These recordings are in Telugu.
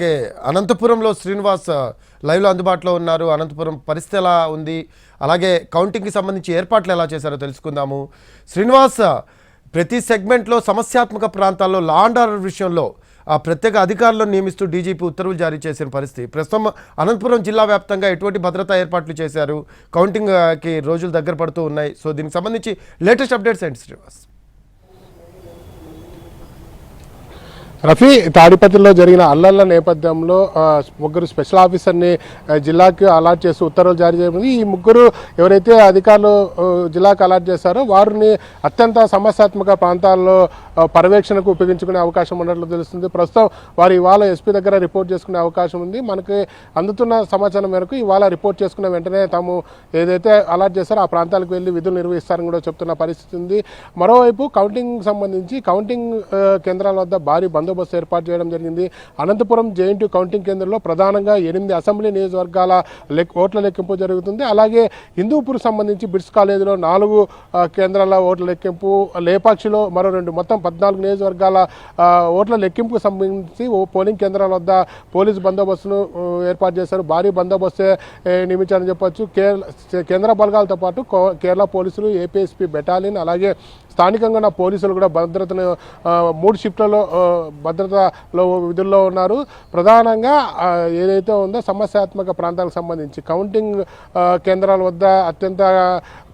అలాగే అనంతపురంలో శ్రీనివాస్ లైవ్లో అందుబాటులో ఉన్నారు. అనంతపురం పరిస్థితి ఎలా ఉంది? అలాగే కౌంటింగ్కి సంబంధించి ఏర్పాట్లు ఎలా చేశారో తెలుసుకుందాము. శ్రీనివాస్ ప్రతి సెగ్మెంట్లో సమస్యాత్మక ప్రాంతాల్లో లా అండ్ ఆర్డర్ విషయంలో ఆ ప్రత్యేక అధికారులను నియమిస్తూ డీజీపీ ఉత్తర్వులు జారీ చేసిన పరిస్థితి. ప్రస్తుతం అనంతపురం జిల్లా వ్యాప్తంగా ఎటువంటి భద్రతా ఏర్పాట్లు చేశారు? కౌంటింగ్కి రోజులు దగ్గర పడుతూ ఉన్నాయి. సో దీనికి సంబంధించి లేటెస్ట్ అప్డేట్స్ ఏంటి శ్రీనివాస్? రఫీ తాడిపత్రిలో జరిగిన అల్లర్ల నేపథ్యంలో ముగ్గురు స్పెషల్ ఆఫీసర్ని జిల్లాకు జిల్లాకి అలాట్ చేసి ఉత్తర్వులు జారీ చేయబడింది ఈ ముగ్గురు ఎవరైతే అధికారులు జిల్లాకు అలాట్ చేశారో వారిని అత్యంత సమస్యాత్మక ప్రాంతాల్లో పర్యవేక్షణకు ఉపయోగించుకునే అవకాశం ఉన్నట్లు తెలుస్తుంది. ప్రస్తుతం వారు ఇవాళ ఎస్పీ దగ్గర రిపోర్ట్ చేసుకునే అవకాశం ఉంది. మనకి అందుతున్న సమాచారం మేరకు ఇవాళ రిపోర్ట్ చేసుకున్న వెంటనే తాము ఏదైతే అలాట్ చేశారో ఆ ప్రాంతాలకు వెళ్ళి విధులు నిర్వహిస్తారని కూడా చెప్తున్న పరిస్థితి ఉంది. మరోవైపు కౌంటింగ్ సంబంధించి కౌంటింగ్ కేంద్రాల వద్ద భారీ బందోబస్తు ఏర్పాటు చేయడం జరిగింది. అనంతపురం జేఎన్టీ కౌంటింగ్ కేంద్రంలో ప్రధానంగా ఎనిమిది అసెంబ్లీ నియోజకవర్గాల లెక్ ఓట్ల లెక్కింపు జరుగుతుంది. అలాగే హిందూపూర్ సంబంధించి బిట్స్ కాలేజీలో నాలుగు కేంద్రాల ఓట్ల లెక్కింపు లేపాక్షిలో మరో రెండు మొత్తం పద్నాలుగు నియోజకవర్గాల ఓట్ల లెక్కింపుకు సంబంధించి ఓ పోలింగ్ కేంద్రాల వద్ద పోలీసు బందోబస్తును ఏర్పాటు చేశారు. భారీ బందోబస్తే నియమించారని చెప్పొచ్చు. కేరళ కేంద్ర బలగాలతో పాటు కో- కేరళ పోలీసులు ఏపీఎస్పీ బెటాలియన్ అలాగే స్థానికంగా ఉన్న పోలీసులు కూడా భద్రతను మూడు షిఫ్ట్లలో భద్రతలో విధుల్లో ఉన్నారు. ప్రధానంగా ఏదైతే ఉందో సమస్యాత్మక ప్రాంతాలకు సంబంధించి కౌంటింగ్ కేంద్రాల వద్ద అత్యంత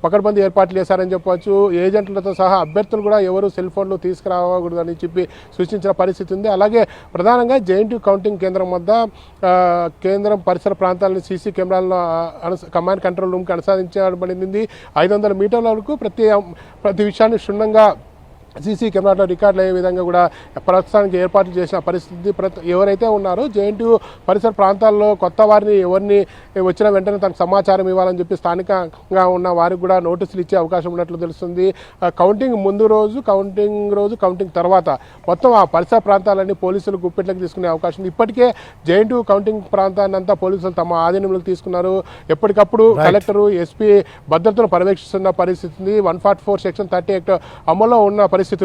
పకడ్బందీ ఏర్పాట్లు చేశారని చెప్పవచ్చు ఏజెంట్లతో సహా అభ్యర్థులు కూడా ఎవరు సెల్ ఫోన్లు తీసుకురావకూడదని చెప్పి సూచించిన పరిస్థితి ఉంది. అలాగే ప్రధానంగా జేఎన్టీ కౌంటింగ్ కేంద్రం వద్ద కేంద్రం పరిసర ప్రాంతాలను సీసీ కెమెరాలను కమాండ్ కంట్రోల్ రూమ్కి అనుసరించబడింది ఐదు వందల మీటర్ల వరకు ప్రతి ప్రతి విషయాన్ని క్షుణ్ణంగా సీసీ కెమెరాలో రికార్డులు అయ్యే విధంగా కూడా ప్రస్తుతానికి ఏర్పాట్లు చేసిన పరిస్థితి ఎవరైతే ఉన్నారో జేఎన్టీ పరిసర ప్రాంతాల్లో కొత్త వారిని ఎవరిని వచ్చిన వెంటనే తనకు సమాచారం ఇవ్వాలని చెప్పి స్థానికంగా ఉన్న వారికి కూడా నోటీసులు ఇచ్చే అవకాశం ఉన్నట్లు తెలుస్తుంది. కౌంటింగ్ ముందు రోజు కౌంటింగ్ రోజు కౌంటింగ్ తర్వాత మొత్తం ఆ పరిసర ప్రాంతాలన్నీ పోలీసులు గుప్పెట్లకు తీసుకునే అవకాశం ఉంది. ఇప్పటికే జేఎన్టీ కౌంటింగ్ ప్రాంతాన్ని అంతా పోలీసులు తమ ఆధీనంలోకి తీసుకున్నారు. ఎప్పటికప్పుడు కలెక్టరు ఎస్పీ భద్రతను పర్యవేక్షిస్తున్న పరిస్థితి ఉంది. One forty four section thirty eight అమల్లో ఉన్న పరిస్థితి Святої